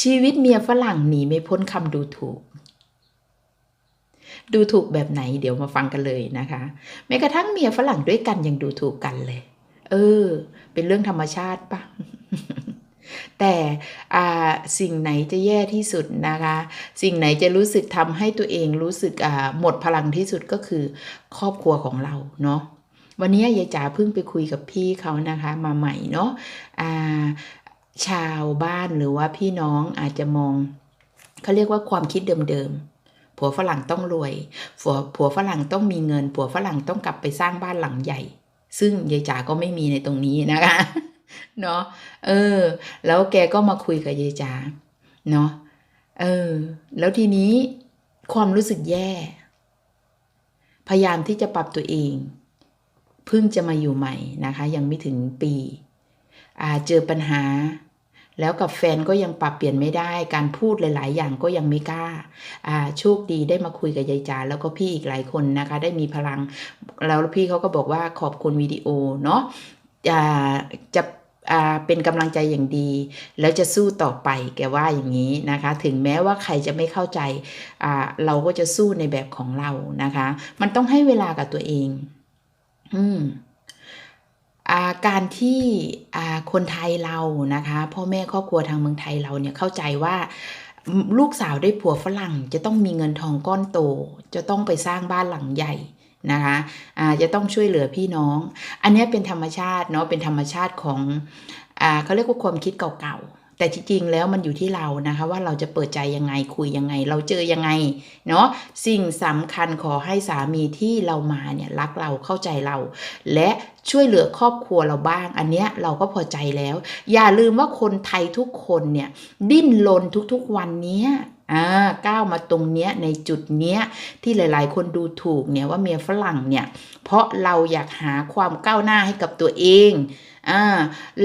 ชีวิตเมียฝรั่งหนีไม่พ้นคำดูถูก ดูถูกแบบไหนเดี๋ยวมาฟังกันเลยนะคะ แม้กระทั่งเมียฝรั่งด้วยกันยังดูถูกกันเลย เออ เป็นเรื่องธรรมชาติปะแต่อ่าสิ่งไหนจะแย่ที่สุดนะคะ สิ่งไหนจะรู้สึกทำให้ตัวเองรู้สึกอ่าหมดพลังที่สุดก็คือครอบครัวของเราเนาะวันนี้ยายจ๋าเพิ่งไปคุยกับพี่เขานะคะ มาใหม่เนาะอ่า ชาวบ้านหรือว่าพี่น้องอาจจะมองเขาเรียกว่าความคิดเดิมๆ ผัวฝรั่งต้องรวย ผัวผัวฝรั่งต้องมีเงิน ผัวฝรั่งต้องกลับไปสร้างบ้านหลังใหญ่ ซึ่งยายจ๋าก็ไม่มีในตรงนี้นะคะเนาะเออ แล้วแกก็มาคุยกับยายจ๋าเนาะเออ แล้วทีนี้ความรู้สึกแย่ พยายามที่จะปรับตัวเองเพิ่งจะมาอยู่ใหม่นะคะ ยังไม่ถึงปีอ่าเจอปัญหา แล้วกับแฟนก็ยังปรับเปลี่ยนไม่ได้ การพูดหลาย ๆ อย่างก็ยังไม่กล้าอ่าโชคดีได้มาคุยกับยายจ๋าแล้วก็พี่อีกหลายคนนะคะ ได้มีพลัง แล้วพี่เขาก็บอกว่าขอบคุณวิดีโอเนาะอ่าจะเป็นกำลังใจอย่างดี แล้วจะสู้ต่อไปแกว่าอย่างนี้นะคะ ถึงแม้ว่าใครจะไม่เข้าใจเราก็จะสู้ในแบบของเรานะคะ มันต้องให้เวลากับตัวเอง อืม การที่คนไทยเรานะคะพ่อแม่ครอบครัวทางเมืองไทยเราเนี่ยเข้าใจว่าลูกสาวได้ผัวฝรั่งจะต้องมีเงินทองก้อนโต จะต้องไปสร้างบ้านหลังใหญ่นะคะะจะต้องช่วยเหลือพี่น้อง อันนี้เป็นธรรมชาติเนาะเป็นธรรมชาติของอเขาเรียกว่าความคิดเก่าๆ แต่จริงๆแล้วมันอยู่ที่เรานะคะว่าเราจะเปิดใจยังไงคุยยังไง เราเจอยังไงเนาะสิ่งสำคัญขอให้สามีที่เรามาเนี่ยรักเราเข้าใจเรา และช่วยเหลือครอบครัวเราบ้าง อันเนี้ยเราก็พอใจแล้ว อย่าลืมว่าคนไทยทุกคนเนี่ยดิ้นรนทุกๆวันนี้อ่าก้าวมาตรงเนี้ยในจุดเนี้ยที่หลาย ๆ คนดูถูกเนี่ยว่าเมียฝรั่งเนี่ยเพราะเราอยากหาความก้าวหน้าให้กับตัวเอง อ่า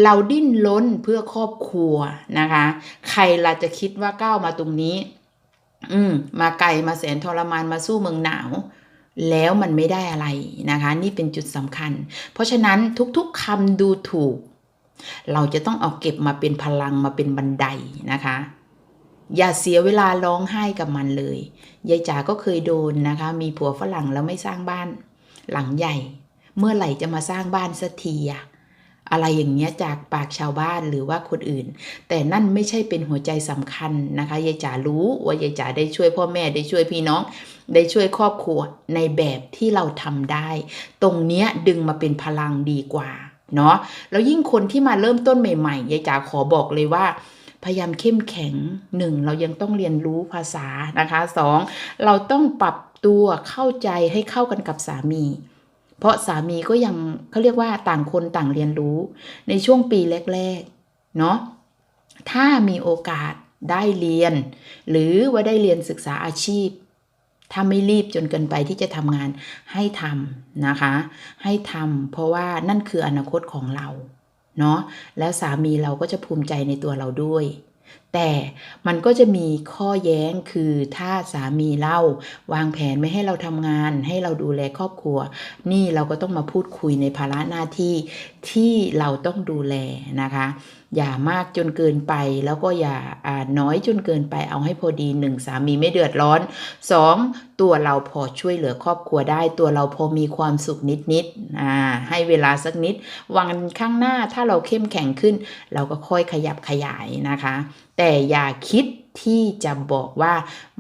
เราดิ้นล้นเพื่อครอบครัวนะคะ ใครล่ะจะคิดว่าก้าวมาตรงนี้ อืม มาไกลมาแสนทรมานมาสู้เมืองหนาวแล้วมันไม่ได้อะไรนะคะ นี่เป็นจุดสำคัญ เพราะฉะนั้นทุกๆคำดูถูก เราจะต้องเอาเก็บมาเป็นพลังมาเป็นบันไดนะคะ อย่าเสียเวลาร้องไห้กับมันเลยยายจ๋าก็เคยโดนนะคะ มีผัวฝรั่งแล้วไม่สร้างบ้าน หลังใหญ่ เมื่อไหร่จะมาสร้างบ้านสักทีอะ อะไรอย่างเงี้ยจากปากชาวบ้านหรือว่าคนอื่น แต่นั่นไม่ใช่เป็นหัวใจสำคัญนะคะยายจ๋ารู้ว่ายายจ๋าได้ช่วยพ่อแม่ได้ช่วยพี่น้อง ได้ช่วยครอบครัวในแบบที่เราทำได้ ตรงเนี้ยดึงมาเป็นพลังดีกว่าเนาะแล้วยิ่งคนที่มาเริ่มต้นใหม่ๆยายจ๋าขอบอกเลยว่าพยายามเข้มแข็งหนึ่งเรายังต้องเรียนรู้ภาษานะคะสองเราต้องปรับตัวเข้าใจให้เข้ากันกับสามี เพราะสามีก็ยังเขาเรียกว่าต่างคนต่างเรียนรู้ ในช่วงปีแรกๆเนาะถ้ามีโอกาสได้เรียน หรือว่าได้เรียนศึกษาอาชีพ ถ้าไม่รีบจนเกินไปที่จะทำงานให้ทำนะคะ ให้ทำเพราะว่านั่นคืออนาคตของเราเนาะแล้วสามีเราก็จะภูมิใจในตัวเราด้วย แต่มันก็จะมีข้อแย้งคือถ้าสามีเราวางแผนไม่ให้เราทำงาน ให้เราดูแลครอบครัว นี่เราก็ต้องมาพูดคุยในภาระหน้าที่ที่เราต้องดูแลนะคะ อย่ามากจนเกินไปแล้วก็อย่าาน้อยจนเกินไปเอาให้พอดีหนึ่งสามีไม่เดือดร้อนสองตัวเราพอช่วยเหลือครอบครัวได้ ตัวเราพอมีความสุขนิดๆอ่าให้เวลาสักนิด วันข้างหน้าถ้าเราเข้มแข็งขึ้น เราก็ค่อยขยับขยายนะคะแต่อย่าคิดที่จะบอกว่า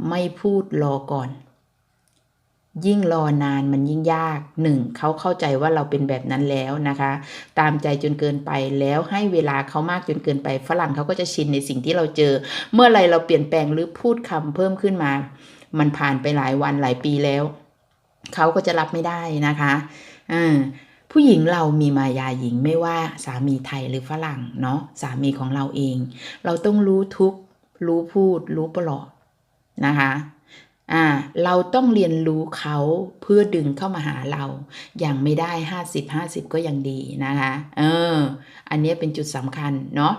ไม่พูดรอก่อน ยิ่งรอนานมันยิ่งยากหนึ่งเขาเข้าใจว่าเราเป็นแบบนั้นแล้วนะคะ ตามใจจนเกินไปแล้วให้เวลาเขามากจนเกินไป ฝรั่งเขาก็จะชินในสิ่งที่เราเจอ เมื่อไรเราเปลี่ยนแปลงหรือพูดคำเพิ่มขึ้นมา มันผ่านไปหลายวันหลายปีแล้ว เขาก็จะรับไม่ได้นะคะอ่า ผู้หญิงเรามีมายาหญิงไม่ว่าสามีไทยหรือฝรั่งเนาะสามีของเราเอง เราต้องรู้ทุกรู้พูด รู้ปลอบนะคะอ่าเราต้องเรียนรู้เขาเพื่อดึงเข้ามาหาเรา อย่างไม่ได้50 50ก็ยังดีนะคะเออ อันนี้เป็นจุดสำคัญเนาะ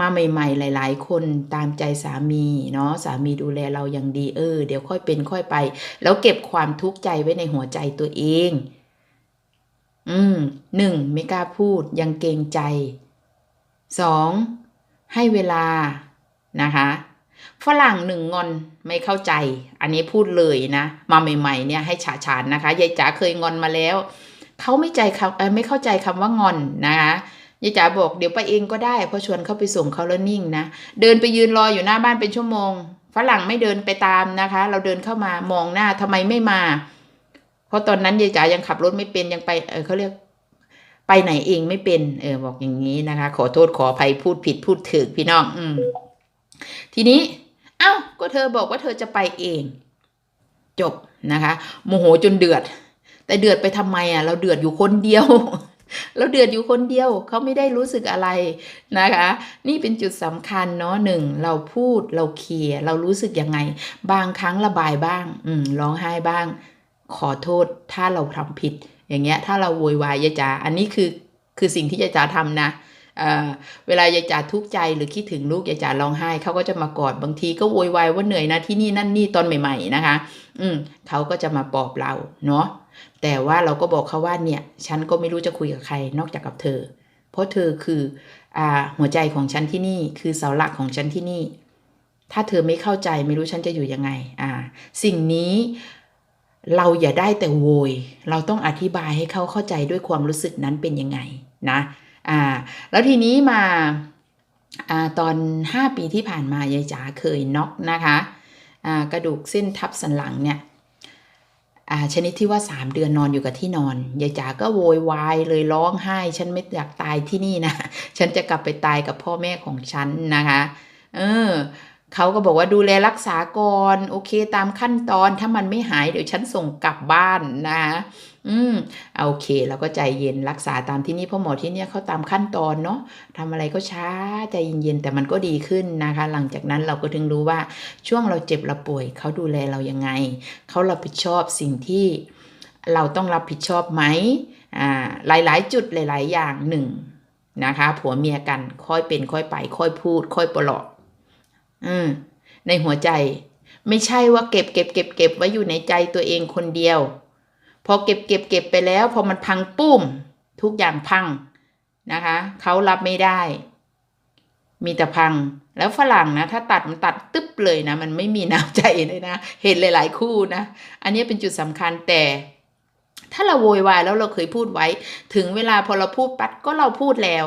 มาใหม่ ๆ หลาย ๆ คนตามใจสามีเนาะสามีดูแลเราอย่างดีเออ เดี๋ยวค่อยเป็นค่อยไป แล้วเก็บความทุกข์ใจไว้ในหัวใจตัวเอง อืมหนึ่งไม่กล้าพูดยังเกรงใจสองให้เวลานะคะฝรั่งหนึ่งงอนไม่เข้าใจ อันนี้พูดเลยนะ มาใหม่ๆเนี่ยให้ฉาฉานนะคะยายจ๋าเคยงอนมาแล้วเขาไม่ใจคำเอ่อไม่เข้าใจคำว่างอนนะคะยายจ๋าบอกเดี๋ยวไปเองก็ได้เพราะชวนเขาไปส่งเขาแล้วนิ่งนะเดินไปยืนรออยู่หน้าบ้านเป็นชั่วโมงฝรั่งไม่เดินไปตามนะคะ เราเดินเข้ามามองหน้าทำไมไม่มา เพราะตอนนั้นยายจ๋ายังขับรถไม่เป็นยังไปเออเขาเรียกไปไหนเองไม่เป็น เออ บอกอย่างนี้นะคะ ขอโทษขออภัยพูดผิดพูดถึกพี่น้อง อืม ทีนี้ เอ้า ก็เธอบอกว่าเธอจะไปเอง จบนะคะ โมโหจนเดือด แต่เดือดไปทำไมอะ เราเดือดอยู่คนเดียว เราเดือดอยู่คนเดียว เขาไม่ได้รู้สึกอะไรนะคะ นี่เป็นจุดสำคัญเนาะหนึ่ง เราพูดเราเคลียร์เรารู้สึกยังไง บางครั้งระบายบ้าง อืมร้องไห้บ้าง ขอโทษถ้าเราทำผิด อย่างเงี้ยถ้าเราโวยวายยายจ๋าอันนี้คือคือสิ่งที่ยายจ๋าทำนะเเวลายายจ๋าทุกข์ใจหรือคิดถึงลูกยายจ๋าร้องไห้เขาก็จะมากอดบางทีก็โวยวายว่าเหนื่อยนะที่นี่นั่นนี่ตอนใหม่ ๆนะคะ อืมเขาก็จะมาปลอบเราเนาะแต่ว่าเราก็บอกเขาว่าเนี่ย ฉันก็ไม่รู้จะคุยกับใครนอกจากกับเธอ เพราะเธอคืออ่าหัวใจของฉันที่นี่ คือเสาหลักของฉันที่นี่ ถ้าเธอไม่เข้าใจไม่รู้ฉันจะอยู่ยังไง อ่า สิ่งนี้ เราอย่าได้แต่โวย เราต้องอธิบายให้เขาเข้าใจด้วยความรู้สึกนั้นเป็นยังไงนะอ่าแล้วทีนี้มาอ่าตอน 5 ปีที่ผ่านมายายจ๋าเคยน็อกนะคะอ่ากระดูกเส้นทับสันหลังเนี่ยอ่าชนิดที่ว่า 3 เดือนนอนอยู่กับที่นอนยายจ๋าก็โวยวายเลยร้องไห้ ฉันไม่อยากตายที่นี่นะ ฉันจะกลับไปตายกับพ่อแม่ของฉันนะคะ เออ เขาก็บอกว่าดูแลรักษาก่อนโอเคตามขั้นตอนถ้ามันไม่หายเดี๋ยวฉันส่งกลับบ้านนะอืมโอเคเราก็ใจเย็นรักษาตามที่นี่พราะหมอที่เนี่ยเขาตามขั้นตอนเนาะทำอะไรก็ช้าใจเย็นๆแต่มันก็ดีขึ้นนะคะ หลังจากนั้นเราก็ถึงรู้ว่าช่วงเราเจ็บเราป่วยเขาดูแลเรายังไงเขารับผิดชอบสิ่งที่เราต้องรับผิดชอบไหมอ่าหลายๆ จุดหลาย ๆ อย่างหนึ่งนะคะ ผัวเมียกันค่อยเป็นค่อยไป ค่อยพูด ค่อยปลอบ อืมในหัวใจ ไม่ใช่ว่าเก็บเก็บเก็บเก็บไว้อยู่ในใจตัวเองคนเดียว พอเก็บเก็บเก็บไปแล้ว พอมันพังปุ้ม ทุกอย่างพังนะคะเขารับไม่ได้ มีแต่พังแล้วฝรั่งนะ ถ้าตัดมันตัดตึ๊บเลยนะ มันไม่มีน้ำใจเลยนะ เห็นหลาย ๆ คู่นะ อันนี้เป็นจุดสำคัญแต่ ถ้าเราโวยวายแล้วเราเคยพูดไว้ ถึงเวลาพอเราพูดปัดก็เราพูดแล้ว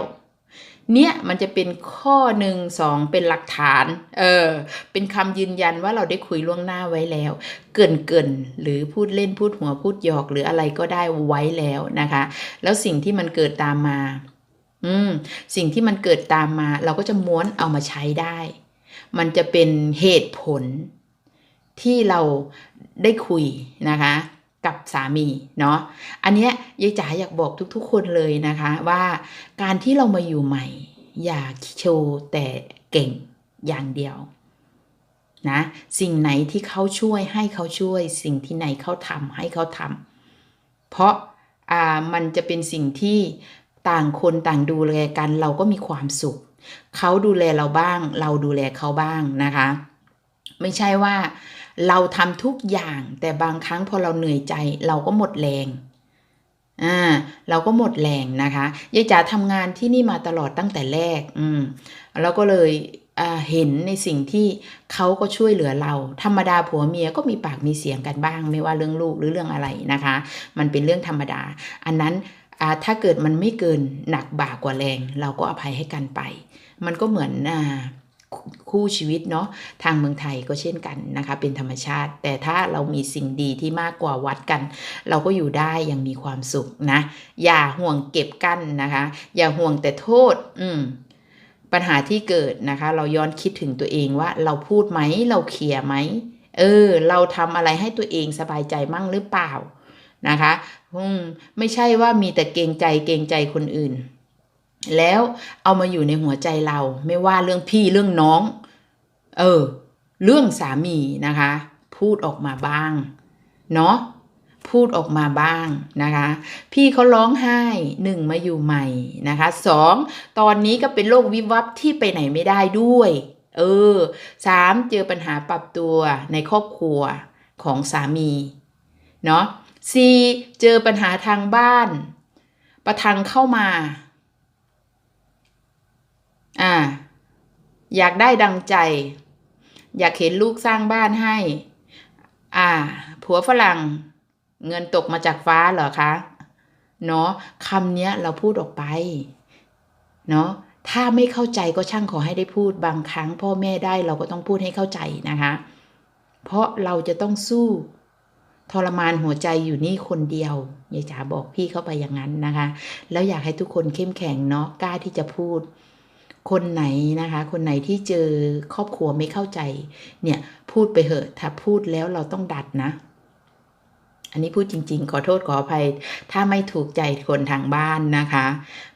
เนี่ยมันจะเป็นข้อหนึ่งสองเป็นหลักฐาน เออ เป็นคำยืนยันว่าเราได้คุยล่วงหน้าไว้แล้ว เกินเกินหรือพูดเล่นพูดหัวพูดหยอกหรืออะไรก็ได้ไว้แล้วนะคะ แล้วสิ่งที่มันเกิดตามมา อืม สิ่งที่มันเกิดตามมา เราก็จะม้วนเอามาใช้ได้ มันจะเป็นเหตุผลที่เราได้คุยนะคะ กับสามีเนาะอันเนี้ยยายจ๋าอยากบอกทุกๆ คนเลยนะคะว่าการที่เรามาอยู่ใหม่ อย่าโชว์แต่เก่งอย่างเดียวนะสิ่งไหนที่เขาช่วยให้เขาช่วย สิ่งที่ไหนเขาทำให้เขาทำเพราะอ่ามันจะเป็นสิ่งที่ต่างคนต่างดูแลกัน เราก็มีความสุข เขาดูแลเราบ้าง เราดูแลเขาบ้างนะคะ ไม่ใช่ว่า เราทำทุกอย่าง แต่บางครั้งพอเราเหนื่อยใจ เราก็หมดแรงอ่าเราก็หมดแรงนะคะยายจ๋าทำงานที่นี่มาตลอดตั้งแต่แรก อืมแล้วก็เลยอ่าเห็นในสิ่งที่เขาก็ช่วยเหลือเรา ธรรมดาผัวเมียก็มีปากมีเสียงกันบ้าง ไม่ว่าเรื่องลูกหรือเรื่องอะไรนะคะ มันเป็นเรื่องธรรมดา อันนั้นอ่าถ้าเกิดมันไม่เกินหนักบ่ากว่าแรง เราก็อภัยให้กันไป มันก็เหมือนอ่า คู่ชีวิตเนาะทางเมืองไทยก็เช่นกันนะคะ เป็นธรรมชาติ แต่ถ้าเรามีสิ่งดีที่มากกว่าวัดกัน เราก็อยู่ได้อย่างมีความสุขนะ อย่าห่วงเก็บกั้นนะคะ อย่าห่วงแต่โทษ อืมปัญหาที่เกิดนะคะ เราย้อนคิดถึงตัวเองว่า เราพูดไหมเราเคลียร์ไหมเออ เราทำอะไรให้ตัวเองสบายใจมั่งหรือเปล่านะคะอืมไม่ใช่ว่ามีแต่เกรงใจเกรงใจคนอื่น แล้วเอามาอยู่ในหัวใจเราไม่ว่าเรื่องพี่เรื่องน้อง เออ เรื่องสามีนะคะ พูดออกมาบ้าง เนาะพูดออกมาบ้างนะคะ พี่เขาร้องไห้หนึ่งมาอยู่ใหม่นะคะสองตอนนี้ก็เป็นโรควิบวับที่ไปไหนไม่ได้ด้วย เออสามเจอปัญหาปรับตัวในครอบครัวของสามีเนาะสี่เจอปัญหาทางบ้าน ประทังเข้ามา อ่า อยากได้ดังใจ อยากเห็นลูกสร้างบ้านให้ อ่า ผัวฝรั่ง เงินตกมาจากฟ้าเหรอคะ เนาะคำเนี้ยเราพูดออกไป เนาะถ้าไม่เข้าใจก็ช่างขอให้ได้พูดบางครั้ง พ่อแม่ได้เราก็ต้องพูดให้เข้าใจนะคะ เพราะเราจะต้องสู้ ทรมานหัวใจอยู่นี่คนเดียวยายจ๋าบอกพี่เข้าไปอย่างนั้นนะคะ แล้วอยากให้ทุกคนเข้มแข็งเนาะกล้าที่จะพูด คนไหนนะคะ คนไหนที่เจอครอบครัวไม่เข้าใจ เนี่ยพูดไปเหอะ ถ้าพูดแล้วเราต้องดัดนะ อันนี้พูดจริง ๆ ขอโทษขออภัย ถ้าไม่ถูกใจคนทางบ้านนะคะ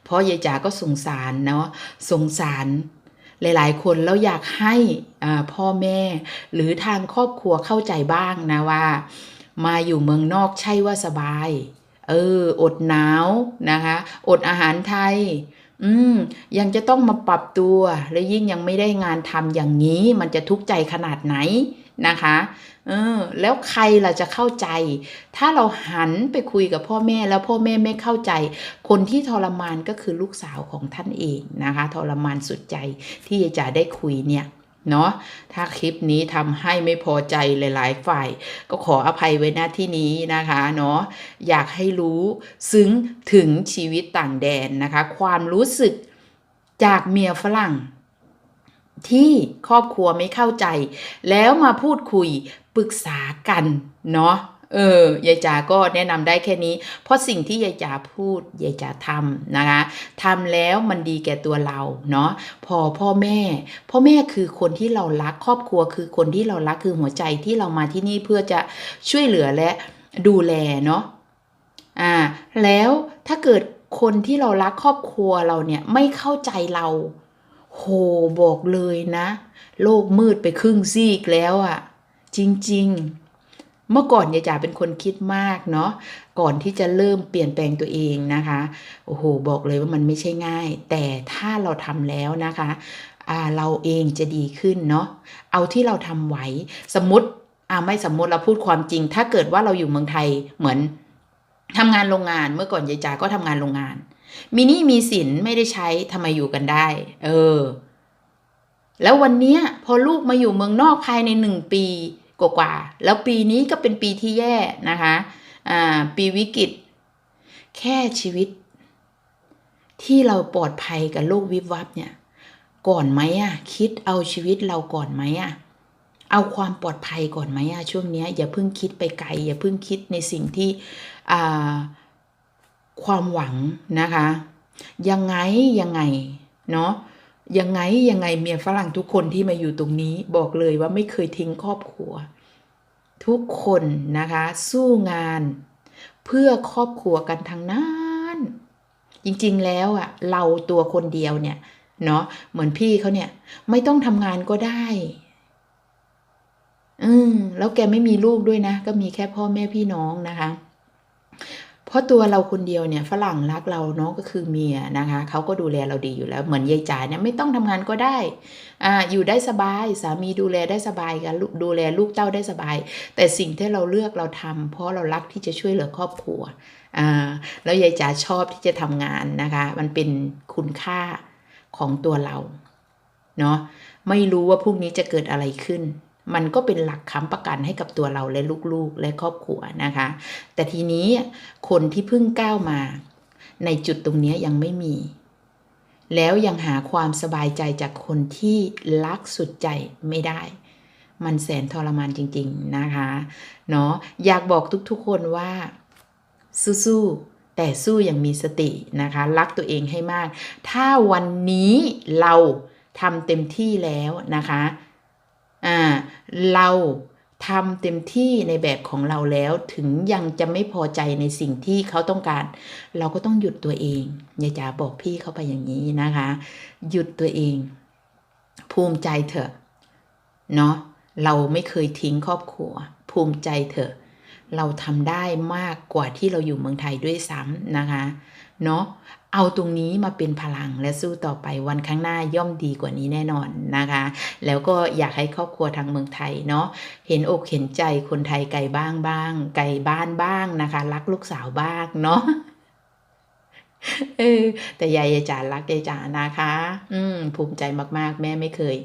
เพราะยายจ๋าก็สงสารเนาะสงสารหลาย ๆ คนแล้วอยากให้อ่าพ่อแม่ หรือทางครอบครัวเข้าใจบ้างนะว่า มาอยู่เมืองนอกใช่ว่าสบาย เออ อดหนาวนะคะ อดอาหารไทย อืม ยังจะต้องมาปรับตัว และยิ่งยังไม่ได้งานทำอย่างนี้ มันจะทุกข์ใจขนาดไหนนะคะเออแล้วใครล่ะจะเข้าใจ ถ้าเราหันไปคุยกับพ่อแม่แล้วพ่อแม่ไม่เข้าใจ คนที่ทรมานก็คือลูกสาวของท่านเองนะคะ ทรมานสุดใจที่จะได้คุยเนี่ย เนาะถ้าคลิปนี้ทำให้ไม่พอใจหลาย ๆ ฝ่าย ก็ขออภัยไว้หน้าที่นี้นะคะเนาะอยากให้รู้ซึ้งถึงชีวิตต่างแดนนะคะ ความรู้สึกจากเมียฝรั่ง ที่ครอบครัวไม่เข้าใจ แล้วมาพูดคุยปรึกษากันเนาะ เออยายจ๋าก็แนะนำได้แค่นี้ เพราะสิ่งที่ยายจ๋าพูดยายจ๋าทำนะคะทำแล้วมันดีแก่ตัวเราเนาะพอพ่อแม่ พ่อแม่คือคนที่เรารักครอบครัวคือคนที่เรารักคือหัวใจที่เรามาที่นี่เพื่อจะช่วยเหลือและดูแลเนาะอ่าแล้วถ้าเกิดคนที่เรารักครอบครัวเราเนี่ยไม่เข้าใจเราโหบอกเลยนะ โลกมืดไปครึ่งซีกแล้วอะ่ะ จริง ๆ เมื่อก่อนยายจ๋าเป็นคนคิดมากเนาะก่อนที่จะเริ่มเปลี่ยนแปลงตัวเองนะคะโอ้โหบอกเลยว่ามันไม่ใช่ง่าย แต่ถ้าเราทำแล้วนะคะเราเองจะดีขึ้นเนาะเอาที่เราทำไหวสมมติอ่าไม่สมมติเราพูดความจริง ถ้าเกิดว่าเราอยู่เมืองไทยเหมือนทำงานโรงงานเมื่อก่อนยายจ๋าก็ทำงานโรงงาน มีนี้มีสินไม่ได้ใช้ทำไมอยู่กันได้ เออ แล้ววันนี้พอลูกมาอยู่เมืองนอกภายในหนึ่งปี กว่าๆแล้วปีนี้ก็เป็นปีที่แย่นะคะอ่าปีวิกฤต แค่ชีวิต ที่เราปลอดภัยกับโลกวิบวับเนี่ย ก่อนไหมอะคิดเอาชีวิตเราก่อนไหมอะเอาความปลอดภัยก่อนไหมอะช่วงนี้อย่าเพิ่งคิดไปไกล อย่าเพิ่งคิดในสิ่งที่อ่าความหวังนะคะ ยังไงยังไงเนาะ ยังไงยังไงเมียฝรั่งทุกคนที่มาอยู่ตรงนี้บอกเลยว่าไม่เคยทิ้งครอบครัว ทุกคนนะคะ สู้งาน เพื่อครอบครัวกันทั้งนั้นจริงๆแล้วอะเราตัวคนเดียวเนี่ยเนาะเหมือนพี่เขาเนี่ย ไม่ต้องทำงานก็ได้อืมแล้วแกไม่มีลูกด้วยนะ ก็มีแค่พ่อแม่พี่น้องนะคะ ราะตัวเราคนเดียวเนี่ยฝรั่งรักเราเนาะก็คือเมียนะคะเขาก็ดูแลเราดีอยู่แล้ว เหมือนยายจ๋าเนี่ยไม่ต้องทำงานก็ได้อ่าอยู่ได้สบายสามีดูแลได้สบายกันดูแลลูกเต้าได้สบาย แต่สิ่งที่เราเลือกเราทำเพราะเรารักที่จะช่วยเหลือครอบครัวอ่าแล้วยายจ๋าชอบที่จะทำงานนะคะ มันเป็นคุณค่าของตัวเราเนาะไม่รู้ว่าพรุ่งนี้จะเกิดอะไรขึ้น มันก็เป็นหลักค้ำประกันให้กับตัวเราและลูกๆ และครอบครัวนะคะ แต่ทีนี้คนที่เพิ่งก้าวมา ในจุดตรงนี้ยังไม่มี แล้วยังหาความสบายใจจากคนที่รักสุดใจไม่ได้ มันแสนทรมานจริง ๆนะคะเนาะอยากบอกทุกๆคนว่า สู้ๆแต่สู้อย่างมีสตินะคะ รักตัวเองให้มาก ถ้าวันนี้เราทำเต็มที่แล้วนะคะ อ่าเราทำเต็มที่ในแบบของเราแล้วถึงยังจะไม่พอใจในสิ่งที่เขาต้องการ เราก็ต้องหยุดตัวเองยายจ๋าบอกพี่เขาไปอย่างนี้นะคะ หยุดตัวเอง ภูมิใจเถอะเนาะเราไม่เคยทิ้งครอบครัว ภูมิใจเถอะ เราทำได้มากกว่าที่เราอยู่เมืองไทยด้วยซ้ำนะคะ เนาะเอาตรงนี้มาเป็นพลังและสู้ต่อไปวันข้างหน้าย่อมดีกว่านี้แน่นอนนะคะ แล้วก็อยากให้ครอบครัวทางเมืองไทยเนาะเห็นอกเห็นใจคนไทยไกลบ้างบ้างไกลบ้านบ้างนะคะ รักลูกสาวบ้างเนาะ เออแต่ยายยายจ๋ารักยายจ๋านะคะ อืมภูมิใจมากๆ แม่ไม่เคย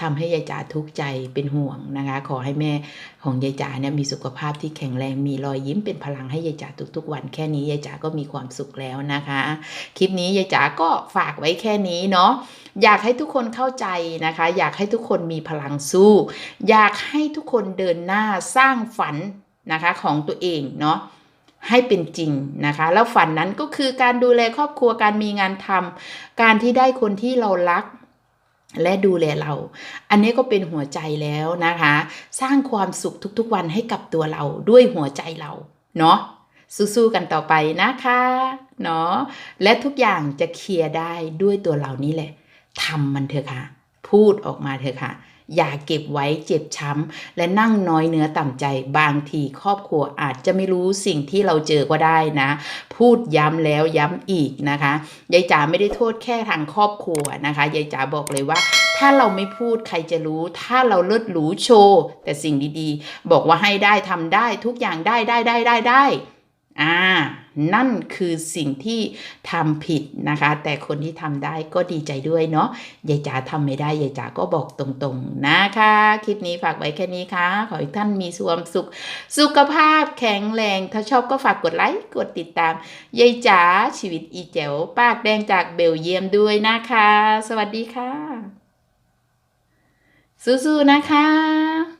ทำให้ยายจ๋าทุกข์ใจเป็นห่วงนะคะ ขอให้แม่ของยายจ๋าเนี่ยมีสุขภาพที่แข็งแรงมีรอยยิ้มเป็นพลังให้ยายจ๋าทุกๆ วันแค่นี้ยายจ๋าก็มีความสุขแล้วนะคะ คลิปนี้ยายจ๋าก็ฝากไว้แค่นี้เนาะอยากให้ทุกคนเข้าใจนะคะ อยากให้ทุกคนมีพลังสู้ อยากให้ทุกคนเดินหน้าสร้างฝันนะคะของตัวเองเนาะ ให้เป็นจริงนะคะ แล้วฝันนั้นก็คือการดูแลครอบครัวการมีงานทำการที่ได้คนที่เรารักและดูแลเรา อันนี้ก็เป็นหัวใจแล้วนะคะ สร้างความสุขทุกๆวันให้กับตัวเราด้วยหัวใจเราเนาะสู้ๆกันต่อไปนะคะเนาะและทุกอย่างจะเคลียร์ได้ด้วยตัวเรานี่แหละทำมันเถอะค่ะ พูดออกมาเถอะค่ะ อย่าเก็บไว้เจ็บช้ำ และนั่งน้อยเนื้อต่ำใจบางทีครอบครัวอาจจะไม่รู้สิ่งที่เราเจอก็ได้นะ พูดย้ำแล้วย้ำอีกนะคะยายจ๋าไม่ได้โทษแค่ทางครอบครัวนะคะยายจ๋าบอกเลยว่า ถ้าเราไม่พูดใครจะรู้ ถ้าเราเลิศหรูโชว์แต่สิ่งดีๆ บอกว่าให้ได้ทำได้ทุกอย่างได้ได้ได้ได้ได้ อ่า นั่นคือสิ่งที่ทำผิดนะคะ แต่คนที่ทำได้ก็ดีใจด้วยเนาะยายจ๋าทำไม่ได้ยายจ๋าก็บอกตรงๆนะคะ คลิปนี้ฝากไว้แค่นี้ค่ะ ขอให้ท่านมีความสุข สุขภาพแข็งแรง ถ้าชอบก็ฝากกดไลค์ กดติดตามยายจ๋าชีวิตอีแจ๋วปากแดงจากเบลเยียมด้วยนะคะ สวัสดีค่ะ สู้ๆนะคะ